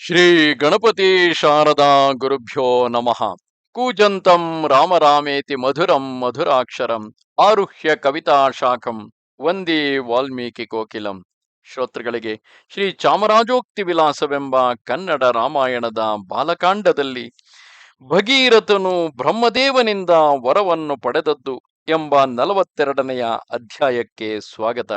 ಶ್ರೀ ಗಣಪತಿ ಶಾರದಾ ಗುರುಭ್ಯೋ ನಮಃ. ಕೂಜಂತಂ ರಾಮರಾಮೇತಿ ಮಧುರಂ ಮಧುರಾಕ್ಷರಂ ಆರುಹ್ಯ ಕವಿತಾ ಶಾಖಂ ವಂದೇ ವಾಲ್ಮೀಕಿ ಕೋಕಿಲಂ. ಶ್ರೋತೃಗಳಿಗೆ ಶ್ರೀ ಚಾಮರಾಜೋಕ್ತಿ ವಿಲಾಸವೆಂಬ ಕನ್ನಡ ರಾಮಾಯಣದ ಬಾಲಕಾಂಡದಲ್ಲಿ ಭಗೀರಥನು ಬ್ರಹ್ಮದೇವನಿಂದ ವರವನ್ನು ಪಡೆದದ್ದು ಎಂಬ ನಲವತ್ತೆರಡನೆಯ ಅಧ್ಯಾಯಕ್ಕೆ ಸ್ವಾಗತ.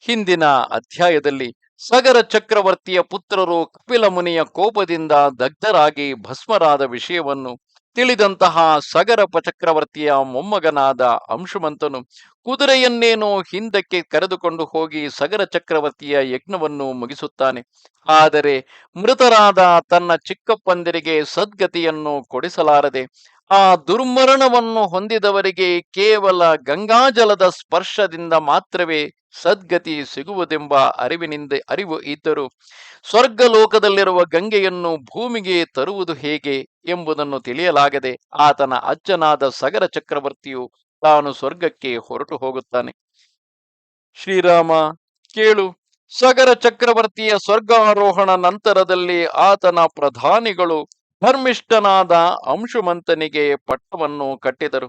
ಹಿಂದಿನ ಅಧ್ಯಾಯದಲ್ಲಿ ಸಗರ ಚಕ್ರವರ್ತಿಯ ಪುತ್ರರು ಕಪಿಲ ಮುನಿಯ ಕೋಪದಿಂದ ದಗ್ಧರಾಗಿ ಭಸ್ಮರಾದ ವಿಷಯವನ್ನು ತಿಳಿದಂತಹ ಸಗರ ಚಕ್ರವರ್ತಿಯ ಮೊಮ್ಮಗನಾದ ಅಂಶುಮಂತನು ಕುದುರೆಯನ್ನೇನೋ ಹಿಂದಕ್ಕೆ ಕರೆದುಕೊಂಡು ಹೋಗಿ ಸಗರ ಚಕ್ರವರ್ತಿಯ ಯಜ್ಞವನ್ನು ಮುಗಿಸುತ್ತಾನೆ. ಆದರೆ ಮೃತರಾದ ತನ್ನ ಚಿಕ್ಕಪ್ಪಂದಿರಿಗೆ ಸದ್ಗತಿಯನ್ನು ಕೊಡಿಸಲಾರದೆ ಆ ದುರ್ಮರಣವನ್ನು ಹೊಂದಿದವರಿಗೆ ಕೇವಲ ಗಂಗಾಜಲದ ಸ್ಪರ್ಶದಿಂದ ಮಾತ್ರವೇ ಸದ್ಗತಿ ಸಿಗುವುದೆಂಬ ಅರಿವಿನಿಂದ ಅರಿವು ಇದ್ದರು ಸ್ವರ್ಗಲೋಕದಲ್ಲಿರುವ ಗಂಗೆಯನ್ನು ಭೂಮಿಗೆ ತರುವುದು ಹೇಗೆ ಎಂಬುದನ್ನು ತಿಳಿಯಲಾಗದೆ ಆತನ ಅಜ್ಜನಾದ ಸಗರ ಚಕ್ರವರ್ತಿಯು ತಾನು ಸ್ವರ್ಗಕ್ಕೆ ಹೊರಟು ಹೋಗುತ್ತಾನೆ. ಶ್ರೀರಾಮ, ಕೇಳು. ಸಗರ ಚಕ್ರವರ್ತಿಯ ಸ್ವರ್ಗಾರೋಹಣ ನಂತರದಲ್ಲಿ ಆತನ ಪ್ರಧಾನಿಗಳು ಧರ್ಮಿಷ್ಠನಾದ ಅಂಶುಮಂತನಿಗೆ ಪಟ್ಟವನ್ನು ಕಟ್ಟಿದರು.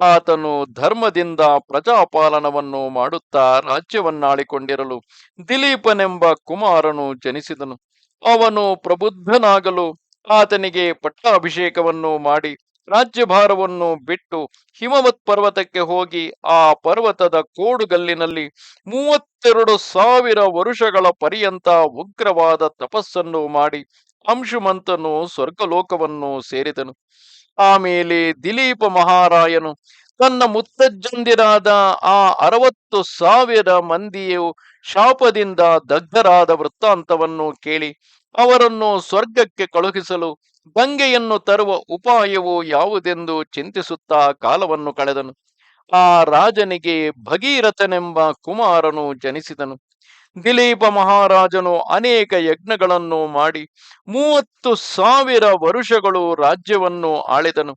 ಆತನು ಧರ್ಮದಿಂದ ಪ್ರಜಾಪಾಲನವನ್ನು ಮಾಡುತ್ತಾ ರಾಜ್ಯವನ್ನಾಳಿಕೊಂಡಿರಲು ದಿಲೀಪನೆಂಬ ಕುಮಾರನು ಜನಿಸಿದನು. ಅವನು ಪ್ರಬುದ್ಧನಾಗಲು ಆತನಿಗೆ ಪಟ್ಟಾಭಿಷೇಕವನ್ನು ಮಾಡಿ ರಾಜ್ಯಭಾರವನ್ನು ಬಿಟ್ಟು ಹಿಮವತ್ ಪರ್ವತಕ್ಕೆ ಹೋಗಿ ಆ ಪರ್ವತದ ಕೋಡುಗಲ್ಲಿನಲ್ಲಿ ಮೂವತ್ತೆರಡು ಸಾವಿರ ವರುಷಗಳ ಪರ್ಯಂತ ಉಗ್ರವಾದ ತಪಸ್ಸನ್ನು ಮಾಡಿ ಅಂಶುಮಂತನು ಸ್ವರ್ಗಲೋಕವನ್ನು ಸೇರಿದನು. ಆಮೇಲೆ ದಿಲೀಪ ಮಹಾರಾಯನು ತನ್ನ ಮುತ್ತಜ್ಜಂದಿರಾದ ಆ ಅರವತ್ತು ಸಾವಿರ ಮಂದಿಯು ಶಾಪದಿಂದ ದಗ್ಧರಾದ ವೃತ್ತಾಂತವನ್ನು ಕೇಳಿ ಅವರನ್ನು ಸ್ವರ್ಗಕ್ಕೆ ಕಳುಹಿಸಲು ಗಂಗೆಯನ್ನು ತರುವ ಉಪಾಯವು ಯಾವುದೆಂದು ಚಿಂತಿಸುತ್ತಾ ಕಾಲವನ್ನು ಕಳೆದನು. ಆ ರಾಜನಿಗೆ ಭಗೀರಥನೆಂಬ ಕುಮಾರನು ಜನಿಸಿದನು. ದಿಲೀಪ ಮಹಾರಾಜನು ಅನೇಕ ಯಜ್ಞಗಳನ್ನು ಮಾಡಿ ಮೂವತ್ತು ಸಾವಿರ ವರುಷಗಳು ರಾಜ್ಯವನ್ನು ಆಳಿದನು.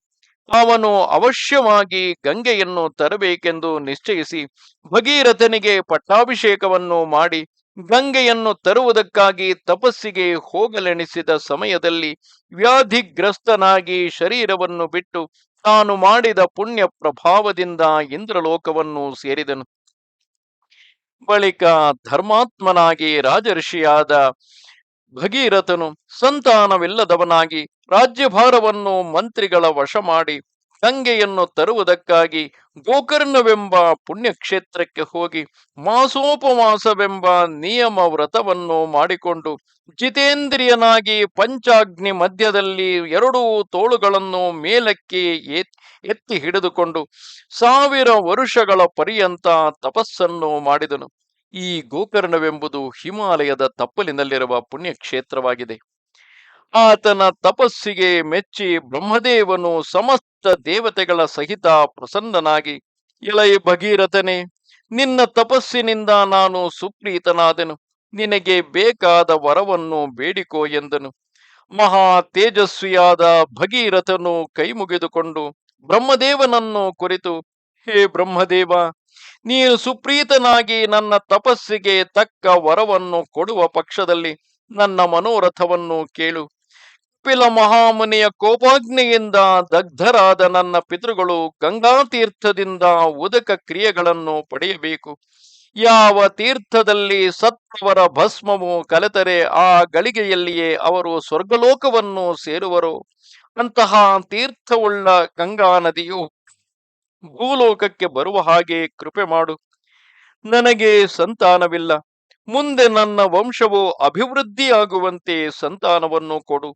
ಅವನು ಅವಶ್ಯವಾಗಿ ಗಂಗೆಯನ್ನು ತರಬೇಕೆಂದು ನಿಶ್ಚಯಿಸಿ ಭಗೀರಥನಿಗೆ ಪಟ್ಟಾಭಿಷೇಕವನ್ನು ಮಾಡಿ ಗಂಗೆಯನ್ನು ತರುವುದಕ್ಕಾಗಿ ತಪಸ್ಸಿಗೆ ಹೋಗಲೆಣಿಸಿದ ಸಮಯದಲ್ಲಿ ವ್ಯಾಧಿಗ್ರಸ್ತನಾಗಿ ಶರೀರವನ್ನು ಬಿಟ್ಟು ತಾನು ಮಾಡಿದ ಪುಣ್ಯ ಪ್ರಭಾವದಿಂದ ಇಂದ್ರಲೋಕವನ್ನು ಸೇರಿದನು. ಬಳಿಕ ಧರ್ಮಾತ್ಮನಾಗಿ ರಾಜಋಷಿಯಾದ ಭಗೀರಥನು ಸಂತಾನವಿಲ್ಲದವನಾಗಿ ರಾಜ್ಯಭಾರವನ್ನು ಮಂತ್ರಿಗಳ ವಶ ಮಾಡಿ ಗಂಗೆಯನ್ನು ತರುವುದಕ್ಕಾಗಿ ಗೋಕರ್ಣವೆಂಬ ಪುಣ್ಯಕ್ಷೇತ್ರಕ್ಕೆ ಹೋಗಿ ಮಾಸೋಪವಾಸವೆಂಬ ನಿಯಮ ವ್ರತವನ್ನು ಮಾಡಿಕೊಂಡು ಜಿತೇಂದ್ರಿಯನಾಗಿ ಪಂಚಾಗ್ನಿ ಮಧ್ಯದಲ್ಲಿ ಎರಡೂ ತೋಳುಗಳನ್ನು ಮೇಲಕ್ಕೆ ಎತ್ತಿ ಹಿಡಿದುಕೊಂಡು ಸಾವಿರ ವರುಷಗಳ ಪರ್ಯಂತ ತಪಸ್ಸನ್ನು ಮಾಡಿದನು. ಈ ಗೋಕರ್ಣವೆಂಬುದು ಹಿಮಾಲಯದ ತಪ್ಪಲಿನಲ್ಲಿರುವ ಪುಣ್ಯಕ್ಷೇತ್ರವಾಗಿದೆ. ಆತನ ತಪಸ್ಸಿಗೆ ಮೆಚ್ಚಿ ಬ್ರಹ್ಮದೇವನು ಸಮಸ್ತ ದೇವತೆಗಳ ಸಹಿತ ಪ್ರಸನ್ನನಾಗಿ ಇಳೈ ಭಗೀರಥನೇ, ನಿನ್ನ ತಪಸ್ಸಿನಿಂದ ನಾನು ಸುಪ್ರೀತನಾದೆನು. ನಿನಗೆ ಬೇಕಾದ ವರವನ್ನು ಬೇಡಿಕೋ ಎಂದನು. ಮಹಾ ತೇಜಸ್ವಿಯಾದ ಭಗೀರಥನು ಕೈ ಮುಗಿದುಕೊಂಡು ಬ್ರಹ್ಮದೇವನನ್ನು ಕುರಿತು, ಹೇ ಬ್ರಹ್ಮದೇವ, ನೀನು ಸುಪ್ರೀತನಾಗಿ ನನ್ನ ತಪಸ್ಸಿಗೆ ತಕ್ಕ ವರವನ್ನು ಕೊಡುವ ಪಕ್ಷದಲ್ಲಿ ನನ್ನ ಮನೋರಥವನ್ನು ಕೇಳು. ಕಪಿಲ ಮಹಾಮುನಿಯ ಕೋಪಾಗ್ನಿಯಿಂದ ದಗ್ಧರಾದ ನನ್ನ ಪಿತೃಗಳು ಗಂಗಾ ತೀರ್ಥದಿಂದ ಉದಕ ಕ್ರಿಯೆಗಳನ್ನು ಪಡೆಯಬೇಕು. ಯಾವ ತೀರ್ಥದಲ್ಲಿ ಸತ್ತವರ ಭಸ್ಮವು ಕಲೆತರೆ ಆ ಗಳಿಗೆಯಲ್ಲಿಯೇ ಅವರು ಸ್ವರ್ಗಲೋಕವನ್ನು ಸೇರುವರು. ಅಂತಹ ತೀರ್ಥವುಳ್ಳ ಗಂಗಾ ನದಿಯು ಭೂಲೋಕಕ್ಕೆ ಬರುವ ಹಾಗೆ ಕೃಪೆ ಮಾಡು. ನನಗೆ ಸಂತಾನವಿಲ್ಲ. ಮುಂದೆ ನನ್ನ ವಂಶವು ಅಭಿವೃದ್ಧಿಯಾಗುವಂತೆ ಸಂತಾನವನ್ನು ಕೊಡು.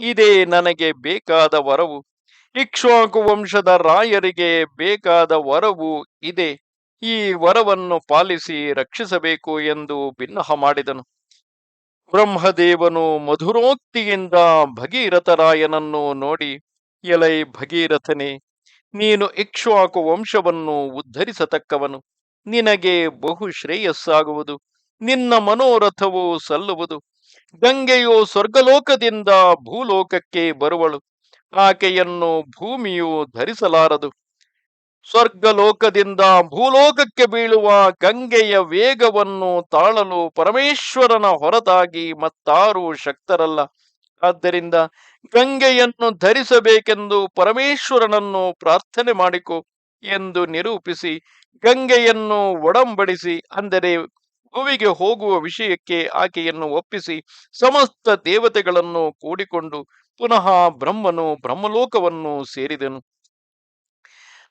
ಇದೇ ನನಗೆ ಬೇಕಾದ ವರವು. ಇಕ್ಷ್ವಾಕು ವಂಶದ ರಾಯರಿಗೆ ಬೇಕಾದ ವರವು ಇದೆ. ಈ ವರವನ್ನು ಪಾಲಿಸಿ ರಕ್ಷಿಸಬೇಕು ಎಂದು ಭಿನ್ನಹ ಮಾಡಿದನು. ಬ್ರಹ್ಮದೇವನು ಮಧುರೋಕ್ತಿಯಿಂದ ಭಗೀರಥರಾಯನನ್ನು ನೋಡಿ, ಎಲೈ ಭಗೀರಥನೇ, ನೀನು ಇಕ್ಷ್ವಾಕು ವಂಶವನ್ನು ಉದ್ಧರಿಸತಕ್ಕವನು. ನಿನಗೆ ಬಹು ಶ್ರೇಯಸ್ಸಾಗುವುದು ನಿನ್ನ ಮನೋರಥವು ಸಲ್ಲುವುದು. ಗಂಗೆಯು ಸ್ವರ್ಗಲೋಕದಿಂದ ಭೂಲೋಕಕ್ಕೆ ಬರುವಳು. ಆಕೆಯನ್ನು ಭೂಮಿಯು ಧರಿಸಲಾರದು. ಸ್ವರ್ಗಲೋಕದಿಂದ ಭೂಲೋಕಕ್ಕೆ ಬೀಳುವ ಗಂಗೆಯ ವೇಗವನ್ನು ತಾಳಲು ಪರಮೇಶ್ವರನ ಹೊರತಾಗಿ ಮತ್ತಾರೂ ಶಕ್ತರಲ್ಲ. ಆದ್ದರಿಂದ ಗಂಗೆಯನ್ನು ಧರಿಸಬೇಕೆಂದು ಪರಮೇಶ್ವರನನ್ನು ಪ್ರಾರ್ಥನೆ ಮಾಡಿಕೊ ಎಂದು ನಿರೂಪಿಸಿ, ಗಂಗೆಯನ್ನು ಒಡಂಬಡಿಸಿ, ಅಂದರೆ ಭುವಿಗೆ ಹೋಗುವ ವಿಷಯಕ್ಕೆ ಆಕೆಯನ್ನು ಒಪ್ಪಿಸಿ ಸಮಸ್ತ ದೇವತೆಗಳನ್ನು ಕೂಡಿಕೊಂಡು ಪುನಃ ಬ್ರಹ್ಮನು ಬ್ರಹ್ಮಲೋಕವನ್ನು ಸೇರಿದನು.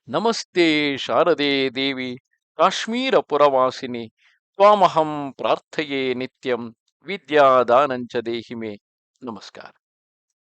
ನಮಸ್ತೆ ಶಾರದೆ ದೇವಿ, ಕಾಶ್ಮೀರ ಪುರವಾಸಿನಿ, ತ್ವಾಮಹಂ ಪ್ರಾರ್ಥೆಯೇ ನಿತ್ಯಂ, ವಿದ್ಯಾದಾನಂಚ ದೇಹಿಮೆ. ನಮಸ್ಕಾರ.